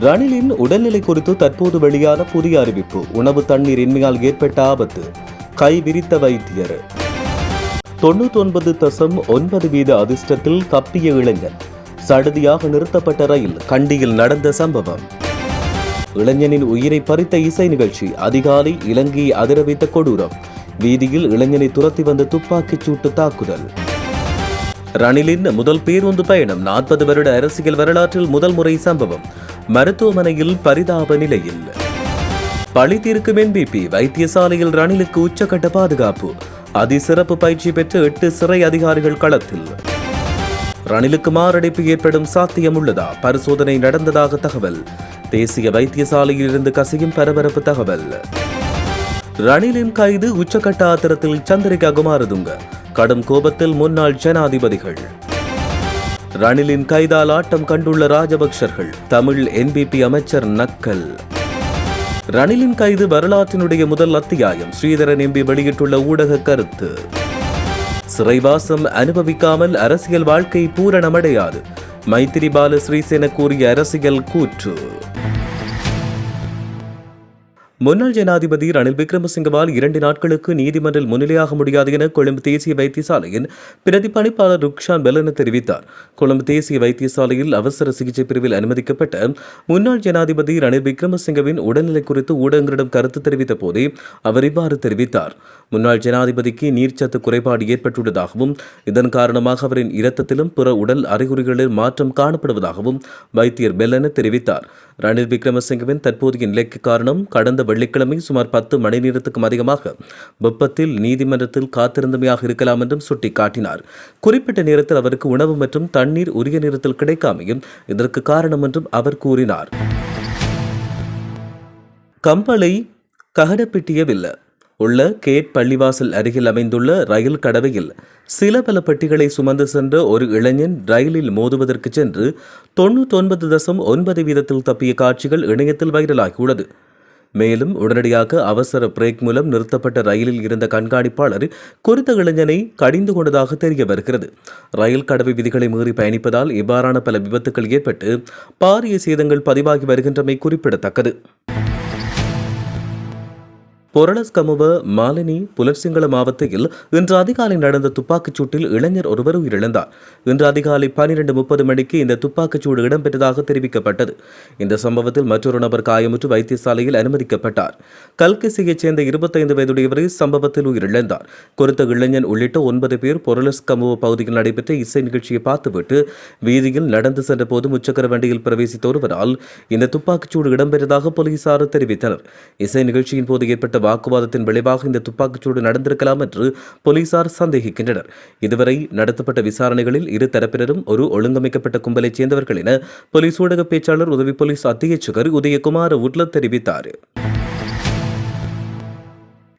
ரணிலின் உடல்நிலை குறித்து தற்போது வெளியான புதிய அறிவிப்பு. உணவு தண்ணீர் இன்மையால் ஏற்பட்ட ஆபத்து. கை விரித்த வைத்தியர். தொண்ணூற்றி ஒன்பது தசம் ஒன்பது வீத அதிர்ஷ்டத்தில் தப்பிய இளைஞன். சடுதியாக நிறுத்தப்பட்ட ரயில் கண்டியில் நடந்த சம்பவம். இளைஞனின் உயிரை பறித்த இசை நிகழ்ச்சி அதிகாலை இலங்கையை அதிரவித்த கொடூரம். வீதியில் இளைஞனை துரத்தி வந்த துப்பாக்கிச் சூட்டு தாக்குதல். ரணிலின் முதல் பேருந்து பயணம் நாற்பது வருட அரசியல் வரலாற்றில் முதல் முறை சம்பவம். மருத்துவமனையில் பரிதாப நிலையில். பழி தீர்க்கும் என்பிபி வைத்தியசாலையில் ரணிலுக்கு உச்சக்கட்ட பாதுகாப்பு. அதிசிறப்பு பயிற்சி பெற்ற எட்டு சிறை அதிகாரிகள் களத்தில். ரணிலுக்கு மாரடைப்பு ஏற்படும் சாத்தியம் உள்ளதா பரிசோதனை நடந்ததாக தகவல். தேசிய வைத்தியசாலையில் இருந்து கசியும் பரபரப்பு தகவல். ரணிலின் கைது உச்சக்கட்ட ஆத்திரத்தில் சந்திரிகா குமாரதுங்க. கடும் கோபத்தில் முன்னாள் ஜனாதிபதிகள். ரணிலின் கைதால் ஆட்டம் கண்டுள்ள ராஜபக்சர்கள் தமிழ் என்பிபி அமைச்சர் நக்கல். ரணிலின் கைது வரலாற்றினுடைய முதல் அத்தியாயம் ஸ்ரீதரன் எம்பி வெளியிட்டுள்ள ஊடக கருத்து. சிறைவாசம் அனுபவிக்காமல் அரசியல் வாழ்க்கை பூரணமடையாது மைத்திரிபால ஸ்ரீசேன கூறிய அரசியல் கூற்று. முன்னாள் ஜனாதிபதி ரணில் விக்ரமசிங்கவால் இரண்டு நாட்களுக்கு நீதிமன்றில் முன்னிலையாக முடியாது என கொழும்பு தேசிய வைத்தியசாலையின் பிரதி பணிப்பாளர் ருக்ஷான் பெலன தெரிவித்தார். கொழும்பு தேசிய வைத்தியசாலையில் அவசர சிகிச்சை பிரிவில் அனுமதிக்கப்பட்ட முன்னாள் ஜனாதிபதி ரணில் விக்ரமசிங்கவின் உடல்நிலை குறித்து ஊடகங்களிடம் கருத்து தெரிவித்த போதே அவர் இவ்வாறு தெரிவித்தார். முன்னாள் ஜனாதிபதிக்கு நீர்ச்சத்து குறைபாடு ஏற்பட்டுள்ளதாகவும் இதன் காரணமாக அவரின் இரத்தத்திலும் பிற உடல் அறிகுறிகளில் மாற்றம் காணப்படுவதாகவும் வைத்தியர் பெல்லன தெரிவித்தார். ரணில் விக்ரமசிங்கவின் தற்போதைய நிலைக்கு காரணம் கடந்த வெள்ளிக்கிழமை சுமார் பத்து மணி நேரத்துக்கும் அதிகமாக வெப்பத்தில் நீதிமன்றத்தில் காத்திருந்தமையாக இருக்கலாம் என்றும் சுட்டிக்காட்டினார். குறிப்பிட்ட நேரத்தில் அவருக்கு உணவு மற்றும் தண்ணீர் உரிய நேரத்தில் கிடைக்காமையும் இதற்கு காரணம் என்றும் அவர் கூறினார். கம்பளை ககடப்பிட்டியவில்லை. உள்ள கேட் பள்ளிவாசல் அருகில் அமைந்துள்ள ரயில் கடவையில் சில பல பெட்டிகளை சுமந்து சென்ற ஒரு இளைஞன் ரயிலில் மோதுவதற்கு சென்று தொண்ணூற்றொன்பது தசம் ஒன்பது வீதத்தில் தப்பிய காட்சிகள் இணையத்தில் வைரலாகியுள்ளது. மேலும் உடனடியாக அவசர பிரேக் மூலம் நிறுத்தப்பட்ட ரயிலில் இருந்த கண்காணிப்பாளர் குறித்த இளைஞனை கடிந்து கொண்டதாக தெரிய வருகிறது. ரயில் கடவை விதிகளை மீறி பயணிப்பதால் இவ்வாறான பல விபத்துக்கள் ஏற்பட்டு பாரிய சேதங்கள் பதிவாகி வருகின்றமை குறிப்பிடத்தக்கது. பொரளஸ்கமுவ மாலினி புலர்சிங்கள மாவட்டத்தில் இன்று அதிகாலை நடந்த துப்பாக்கிச் சூட்டில் இளைஞர் ஒருவர் உயிரிழந்தார். இன்று அதிகாலை பனிரெண்டு முப்பது மணிக்கு இந்த துப்பாக்கிச் சூடு இடம்பெற்றதாக தெரிவிக்கப்பட்டது. இந்த சம்பவத்தில் மற்றொரு நபர் காயமுற்று வைத்தியசாலையில் அனுமதிக்கப்பட்டார். கல்கிசியைச் சேர்ந்த இருபத்தைந்து வயதுடையவரை சம்பவத்தில் உயிரிழந்தார். குறித்த இளைஞன் உள்ளிட்ட ஒன்பது பேர் பொருளஸ்கமுவ பகுதியில் நடைபெற்ற இசை நிகழ்ச்சியை பார்த்துவிட்டு வீதியில் நடந்து சென்ற போது முச்சக்கர வண்டியில் பிரவேசித்த ஒருவரால் இந்த துப்பாக்கிச் சூடு இடம்பெற்றதாக போலீசார் தெரிவித்தனர். இசை நிகழ்ச்சியின் போது ஏற்பட்ட வாக்குவாதத்தின் விளைவாக இந்த துப்பாக்கிச்சூடு நடந்திருக்கலாம் என்று போலீசார் சந்தேகிக்கின்றனர். இதுவரை நடத்தப்பட்ட விசாரணைகளில் இரு தரப்பினரும் ஒரு ஒழுங்கமைக்கப்பட்ட கும்பலைச் சேர்ந்தவர்கள் என போலீஸ் ஊடக பேச்சாளர் உதவி போலீஸ் அத்தியட்சகர் உதயகுமார் உட்ல தெரிவித்தார்.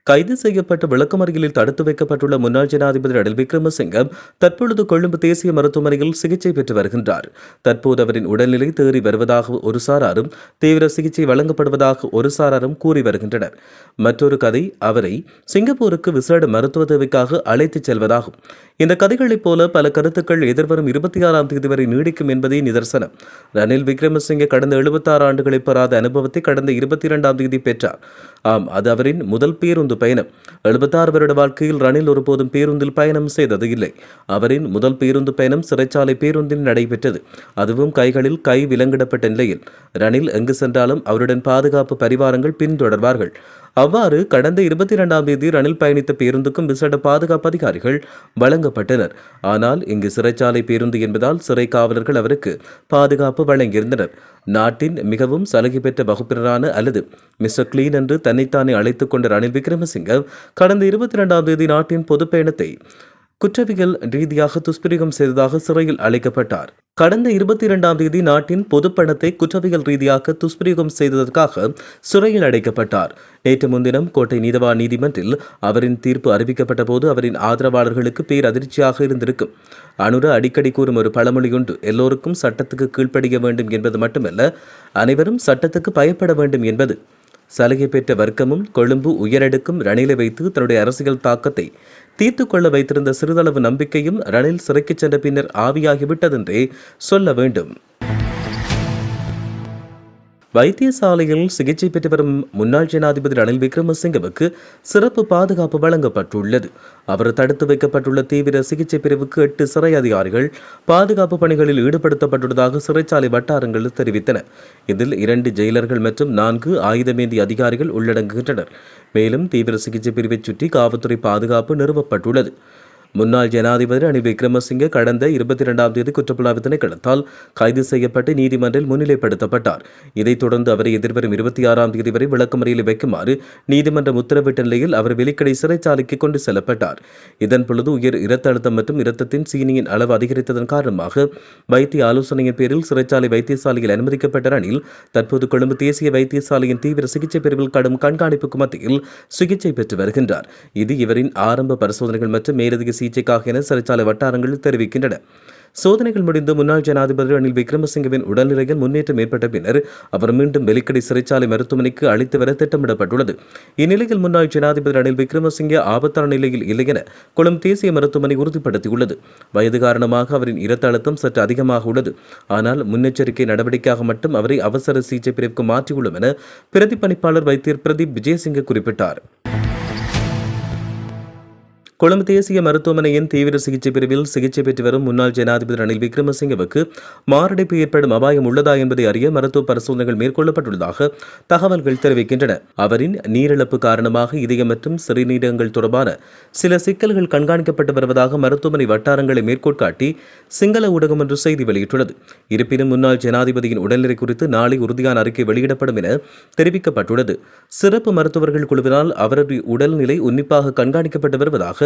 கைது செய்யப்பட்ட விளக்கமறியலில் தடுத்து வைக்கப்பட்டுள்ள முன்னாள் ஜனாதிபதி ரணில் விக்ரமசிங்க தற்பொழுது கொழும்பு தேசிய மருத்துவமனையில் சிகிச்சை பெற்று வருகின்றார். தற்போது அவரின் உடல்நிலை தேறி வருவதாக ஒரு சாராரும் தீவிர சிகிச்சை வழங்கப்படுவதாக ஒரு சாராரும் கூறி வருகின்றனர். மற்றொரு கதை அவரை சிங்கப்பூருக்கு விசேட மருத்துவ தேவைக்காக அழைத்துச் செல்வதாகும். இந்த கதைகளைப் போல பல கருத்துக்கள் எதிர்வரும் இருபத்தி ஆறாம் தேதி வரை நீடிக்கும் என்பதே நிதர்சனம். ரணில் விக்ரமசிங்கே கடந்த எழுபத்தாறு ஆண்டுகளை பெறாத அனுபவத்தை கடந்த இருபத்தி இரண்டாம் தேதி பெற்றார். ஆம் அது அவரின் முதல் பேருந்து பயணம். எழுபத்தாறு வருட வாழ்க்கையில் ரணில் ஒருபோதும் பேருந்தில் பயணம் செய்தது இல்லை. அவரின் முதல் பேருந்து பயணம் சிறைச்சாலை பேருந்தில் நடைபெற்றது. அதுவும் கைகளில் கை விலங்கிடப்பட்ட நிலையில். ரணில் எங்கு சென்றாலும் அவருடன் பாதுகாப்பு பரிவாரங்கள் பின்தொடர்வார்கள். அவ்வாறு கடந்த இருபத்தி இரண்டாம் தேதி ரணில் பயணித்த பேருந்துக்கும் விசேட பாதுகாப்பு அதிகாரிகள் வழங்கப்பட்டனர். ஆனால் இங்கு சிறைச்சாலை பேருந்து என்பதால் சிறை காவலர்கள் அவருக்கு பாதுகாப்பு வழங்கியிருந்தனர். நாட்டின் மிகவும் சலுகை பெற்ற வகுப்பினரான அல்லது மிஸ்டர் கிளீன் என்று தன்னைத்தானே அழைத்துக் கொண்ட ரணில் விக்ரமசிங்க கடந்த இருபத்தி ரெண்டாம் தேதி நாட்டின் பொதுப் பயணத்தை குற்றவியல் ரீதியாக துஷ்பிரயோகம் செய்ததாக சிறையில் அழைக்கப்பட்டார். கடந்த இருபத்தி இரண்டாம் தேதி நாட்டின் பொதுப்பணத்தை குற்றவியல் ரீதியாக துஷ்பிரயோகம் செய்ததற்காக சிறையில் அடைக்கப்பட்டார். நேற்று முன்தினம் கோட்டை நீதவா நீதிமன்றில் அவரின் தீர்ப்பு அறிவிக்கப்பட்ட போது அவரின் ஆதரவாளர்களுக்கு பேரதிர்ச்சியாக இருந்திருக்கும். அனுர அடிக்கடி கூறும் ஒரு பழமொழியுண்டு எல்லோருக்கும் சட்டத்துக்கு கீழ்ப்படிய வேண்டும் என்பது மட்டுமல்ல அனைவரும் சட்டத்துக்கு பயப்பட வேண்டும் என்பது. சலுகை பெற்ற வர்க்கமும் கொழும்பு உயரடுக்கும் ரணிலை வைத்து தன்னுடைய அரசியல் தாக்கத்தை தீர்த்து கொள்ள வைத்திருந்த சிறிதளவு நம்பிக்கையும் ரணில் சிறைக்குச் சென்ற பின்னர் ஆவியாகிவிட்டதென்றே சொல்ல வேண்டும். வைத்தியசாலையில் சிகிச்சை பெற்று வரும் முன்னாள் ஜனாதிபதி ரணில் விக்ரமசிங்கவுக்கு சிறப்பு பாதுகாப்பு வழங்கப்பட்டுள்ளது. அவர் தடுத்து வைக்கப்பட்டுள்ள தீவிர சிகிச்சை பிரிவுக்கு எட்டு சிறை அதிகாரிகள் பாதுகாப்பு பணிகளில் ஈடுபடுத்தப்பட்டுள்ளதாக சிறைச்சாலை வட்டாரங்கள் தெரிவித்தன. இதில் இரண்டு ஜெயிலர்கள் மற்றும் நான்கு ஆயுதமேந்தி அதிகாரிகள் உள்ளடங்குகின்றனர். மேலும் தீவிர சிகிச்சை பிரிவை சுற்றி காவல்துறை பாதுகாப்பு நிறுவப்பட்டுள்ளது. முன்னாள் ஜனாதிபதி ரணில் விக்ரமசிங்கே கடந்த இருபத்தி இரண்டாம் தேதி குற்றப்புலனாய்வு திணைக்களத்தால் கைது செய்யப்பட்டு நீதிமன்றில் முன்னிலைப்படுத்தப்பட்டார். இதைத் தொடர்ந்து அவரை எதிர்வரும் இருபத்தி ஆறாம் தேதி வரை விளக்கமறியில் வைக்குமாறு நீதிமன்றம் உத்தரவிட்ட நிலையில் அவர் வெளிக்கடை சிறைச்சாலைக்கு கொண்டு செல்லப்பட்டார். இதன் பொழுது உயர் இரத்த அழுத்தம் மற்றும் இரத்தத்தின் சீனியின் அளவு அதிகரித்ததன் காரணமாக வைத்திய ஆலோசனையின் பேரில் சிறைச்சாலை வைத்தியசாலையில் அனுமதிக்கப்பட்ட ரணில் தற்போது கொழும்பு தேசிய வைத்தியசாலையின் தீவிர சிகிச்சை பிரிவில் கடும் கண்காணிப்புக்கு மத்தியில் சிகிச்சை பெற்று வருகின்றார். இது இவரின் ஆரம்ப பரிசோதனைகள் மற்றும் மேலதிக சிகிச்சைக்காக என சிறைச்சாலை வட்டாரங்கள் தெரிவிக்கின்றன. சோதனைகள் முடிந்து முன்னாள் ஜனாதிபதி ரணில் விக்ரமசிங்கவின் உடல்நிலையில் முன்னேற்றம் ஏற்பட்ட பின்னர் அவர் மீண்டும் வெலிக்கடை சிறைச்சாலை மருத்துவமனைக்கு அழைத்து வர திட்டமிடப்பட்டுள்ளது. இந்நிலையில் முன்னாள் ஜனாதிபதி ரணில் விக்ரமசிங்கே ஆபத்தான நிலையில் இல்லை என கொழும்பு தேசிய மருத்துவமனை உறுதிப்படுத்தியுள்ளது. வயது காரணமாக அவரின் இரத்த அழுத்தம் சற்று அதிகமாக உள்ளது. ஆனால் முன்னெச்சரிக்கை நடவடிக்கையாக மட்டும் அவரை அவசர சிகிச்சை பிரிவுக்கு மாற்றியுள்ளோம் என பிரதிப்பணிப்பாளர் வைத்தியர் பிரதீப் விஜயசிங்க குறிப்பிட்டார். கொழும்பு தேசிய மருத்துவமனையின் தீவிர சிகிச்சை பிரிவில் சிகிச்சை பெற்று வரும் முன்னாள் ஜனாதிபதி ரணில் விக்ரமசிங்கவுக்கு மாரடைப்பு ஏற்படும் அபாயம் உள்ளதா என்பதை அறிய மருத்துவ பரிசோதனைகள் மேற்கொள்ளப்பட்டுள்ளதாக தகவல்கள் தெரிவிக்கின்றன. அவரின் நீரிழப்பு காரணமாக இதயம் மற்றும் சிறுநீரகங்கள் தொடர்பான சில சிக்கல்கள் கண்காணிக்கப்பட்டு வருவதாக மருத்துவமனை வட்டாரங்களை மேற்கோள் காட்டி சிங்கள ஊடகம் ஒன்று செய்தி வெளியிட்டுள்ளது. இருப்பினும் முன்னாள் ஜனாதிபதியின் உடல்நிலை குறித்து நாளை உறுதியான அறிக்கை வெளியிடப்படும் என தெரிவிக்கப்பட்டுள்ளது. சிறப்பு மருத்துவர்கள் குழுவினால் அவரது உடல்நிலை உன்னிப்பாக கண்காணிக்கப்பட்டு வருவதாக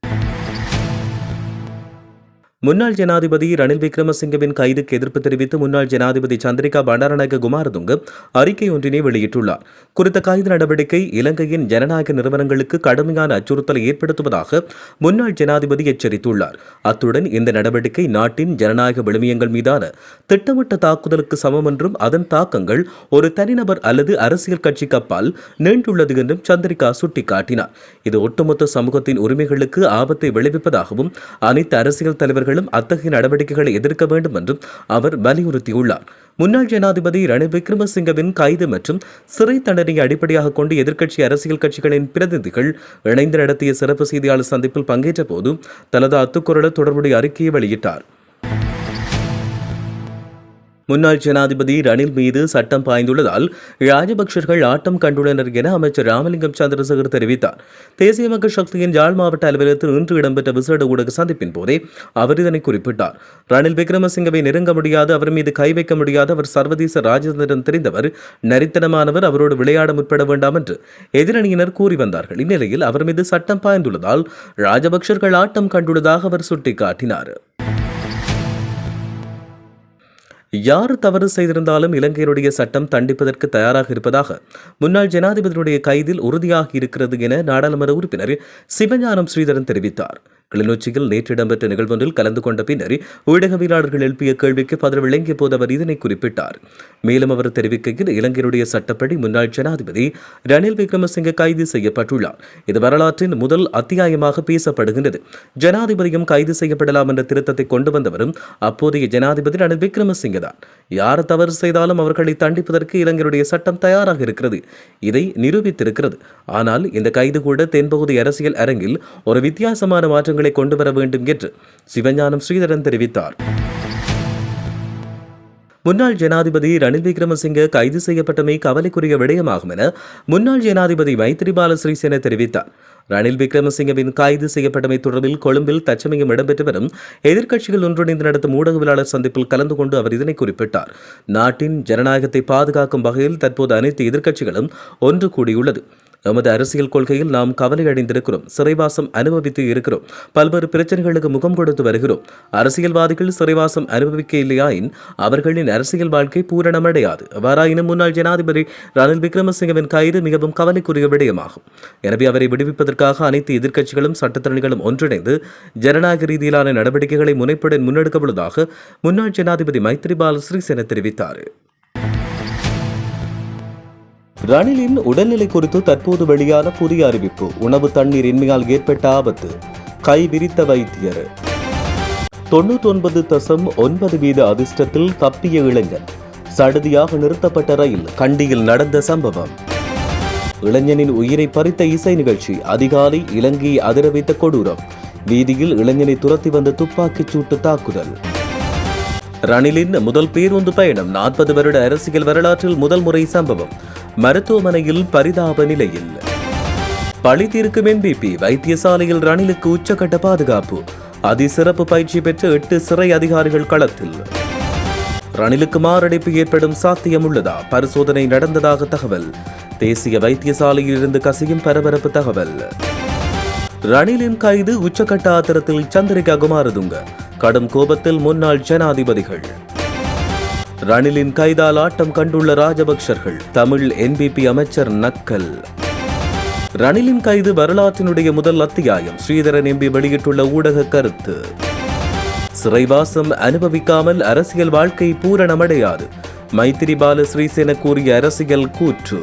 முன்னாள் ஜனாதிபதி ரணில் விக்ரமசிங்கவின் கைதுக்கு எதிர்ப்பு தெரிவித்து முன்னாள் ஜனாதிபதி சந்திரிகா பண்டாரநாயக குமாரதுங்க அறிக்கை ஒன்றினை வெளியிட்டுள்ளார். குறித்த கைது நடவடிக்கை இலங்கையின் ஜனநாயக நிறுவனங்களுக்கு கடுமையான அச்சுறுத்தலை ஏற்படுத்துவதாக முன்னாள் ஜனாதிபதி எச்சரித்துள்ளார். அத்துடன் இந்த நடவடிக்கை நாட்டின் ஜனநாயக விழுமியங்கள் மீதான திட்டமிட்ட தாக்குதலுக்கு சமம் என்றும் அதன் தாக்கங்கள் ஒரு தனிநபர் அல்லது அரசியல் கட்சிக்கு அப்பால் நீண்டுள்ளது என்றும் சந்திரிகா சுட்டிக்காட்டினார். இது ஒட்டுமொத்த சமூகத்தின் உரிமைகளுக்கு ஆபத்தை விளைவிப்பதாகவும் அனைத்து அரசியல் தலைவர்கள் தலைவர்களும் அத்தகைய நடவடிக்கைகளை எதிர்க்க வேண்டும் என்றும் அவர் வலியுறுத்தியுள்ளார். முன்னாள் ஜனாதிபதி ரணில் விக்ரமசிங்கவின் கைது மற்றும் சிறை தண்டனையை அடிப்படையாக கொண்டு எதிர்க்கட்சி அரசியல் கட்சிகளின் பிரதிநிதிகள் இணைந்து நடத்திய சிறப்பு செய்தியாளர் சந்திப்பில் பங்கேற்ற போது தனது அத்துக்குரல தொடர்புடைய அறிக்கையை வெளியிட்டார். முன்னாள் ஜனாதிபதி ரணில் மீது சட்டம் பாய்ந்துள்ளதால் ராஜபக்சர்கள் ஆட்டம் கண்டுள்ளனர் என அமைச்சர் ராமலிங்கம் சந்திரசேகர் தெரிவித்தார். தேசிய மக்கள் சக்தியின் யாழ் மாவட்ட அலுவலகத்தில் இன்று இடம்பெற்ற விசேட ஊடக சந்திப்பின் போதே அவர் இதனை குறிப்பிட்டார். ரணில் விக்ரமசிங்கவை நெருங்க முடியாது அவர் மீது கை வைக்க முடியாது அவர் சர்வதேச ராஜதந்திரம் தெரிந்தவர் நரித்தனமானவர் அவரோடு விளையாட முற்பட வேண்டாம் என்று எதிரணியினர் கூறி வந்தார்கள். இந்நிலையில் அவர் மீது சட்டம் பாய்ந்துள்ளதால் ராஜபக்சர்கள் ஆட்டம் கண்டுள்ளதாக அவர் சுட்டிக்காட்டினார். யார் தவறு செய்திருந்தாலும் இலங்கையினுடைய சட்டம் தண்டிப்பதற்கு தயாராக இருப்பதாக முன்னாள் ஜனாதிபதியுடைய கைதில் உறுதியாகி இருக்கிறது என நாடாளுமன்ற உறுப்பினர் சிவஞானம் ஸ்ரீதரன் தெரிவித்தார். கிளிநொச்சியில் நேற்று இடம்பெற்ற நிகழ்வொன்றில் கலந்து கொண்ட பின்னர் ஊடகவியலாளர்கள் எழுப்பிய கேள்விக்கு பதில் விளங்கிய போது அவர் இதனை குறிப்பிட்டார். மேலும் அவர் தெரிவிக்கையில் இலங்கையினுடைய சட்டப்படி முன்னாள் ஜனாதிபதி ரணில் விக்ரமசிங்க கைது செய்யப்பட்டுள்ளார். இது வரலாற்றின் முதல் அத்தியாயமாக பேசப்படுகின்றது. ஜனாதிபதியும் கைது செய்யப்படலாம் என்ற திருத்தத்தை கொண்டு வந்தவரும் அப்போதைய ஜனாதிபதி ரணில் விக்ரமசிங்க தான் யார் தவறு செய்தாலும் அவர்களை தண்டிப்பதற்கு இலங்கையுடைய சட்டம் தயாராக இருக்கிறது. இதை நிரூபித்திருக்கிறது. ஆனால் இந்த கைது கூட தென்பகுதி அரசியல் அரங்கில் ஒரு வித்தியாசமான மாற்றங்கள் கொண்டு வர வேண்டும் என்று சிவஞானம் ஸ்ரீதரன் தெரிவித்தார். முன்னாள் ஜனாதிபதி ரணில் விக்ரமசிங்கே கைது செய்யப்பட்டமை கவலைக்குரிய விடயமாகும் என முன்னாள் ஜனாதிபதி மைத்ரிபால சிறிசேன தெரிவித்தார். ரணில் விக்ரமசிங்கவின் கைது செய்யப்பட்டமை தொடர்பில் கொழும்பில் தச்சமயம் இடம்பெற்று வரும் எதிர்க்கட்சிகள் ஒன்றிணைந்து நடத்தும் ஊடகவியலாளர் சந்திப்பில் கலந்து கொண்டு அவர் இதனை குறிப்பிட்டார். நாட்டின் ஜனநாயகத்தை பாதுகாக்கும் வகையில் தற்போது அனைத்து எதிர்க்கட்சிகளும் ஒன்று கூடியுள்ளது. நமது அரசியல் கொள்கையில் நாம் கவலை அடைந்திருக்கிறோம் சிறைவாசம் அனுபவித்து இருக்கிறோம் பல்வேறு பிரச்சனைகளுக்கு முகம் கொடுத்து வருகிறோம். அரசியல்வாதிகள் சிறைவாசம் அனுபவிக்க இல்லையாயின் அவர்களின் அரசியல் வாழ்க்கை பூரணமடையாது. அவ்வாறாயினும் முன்னாள் ஜனாதிபதி ரணில் விக்ரமசிங்கவின் கைது மிகவும் கவலைக்குரிய விடயமாகும். எனவே அவரை விடுவிப்பதற்காக அனைத்து எதிர்க்கட்சிகளும் சட்டத்தரணிகளும் ஒன்றிணைந்து ஜனநாயக ரீதியிலான நடவடிக்கைகளை முனைப்புடன் முன்னெடுக்க உள்ளதாக முன்னாள் ஜனாதிபதி மைத்ரிபால சிறிசேன தெரிவித்தார். ரணிலின் உடல்நிலை குறித்து தற்போது வெளியான புதிய அறிவிப்பு. உணவு தண்ணீர் இன்மையால் ஏற்பட்ட ஆபத்து. கை விரித்த வைத்தியர். தொண்ணூற்றி ஒன்பது தசம் ஒன்பது வீத அதிர்ஷ்டத்தில் தப்பிய இளைஞன். சடுதியாக நிறுத்தப்பட்ட ரயில் கண்டியில் நடந்த சம்பவம். இளைஞனின் உயிரை பறித்த இசை நிகழ்ச்சி அதிகாலை இலங்கையை அதிரவித்த கொடூரம். வீதியில் இளைஞனை துரத்தி வந்த துப்பாக்கிச் சூட்டு தாக்குதல். ரணிலின் முதல் பேருந்து பயணம் நாற்பது வருட அரசியல் வரலாற்றில் முதல் முறை சம்பவம். மருத்துவமனையில் பரிதாப நிலையில். பழி தீர்க்கும் என்பிபி வைத்தியசாலையில் ரணிலுக்கு உச்சக்கட்ட பாதுகாப்பு. அதிசிறப்பு பயிற்சி பெற்ற எட்டு சிறை அதிகாரிகள் களத்தில். ரணிலுக்கு மாரடைப்பு ஏற்படும் சாத்தியம் உள்ளதா பரிசோதனை நடந்ததாக தகவல். தேசிய வைத்தியசாலையில் இருந்து கசியும் பரபரப்பு தகவல். ரணிலின் கைது உச்சக்கட்ட ஆத்திரத்தில் சந்திரிகா குமாரதுங்க. கடும் கோபத்தில் முன்னாள் ஜனாதிபதிகள். ரணிலின் கைதால் ஆட்டம் கண்டுள்ள ராஜபக்சர்கள் தமிழ் என்பிபி அமைச்சர் நக்கல். ரணிலின் கைது வரலாற்றினுடைய முதல் அத்தியாயம் ஸ்ரீதரன் எம்பி வெளியிட்டுள்ள ஊடக கருத்து. சிறைவாசம் அனுபவிக்காமல் அரசியல் வாழ்க்கை பூரணமடையாது மைத்திரிபால ஸ்ரீசேன கூறிய அரசியல் கூற்று.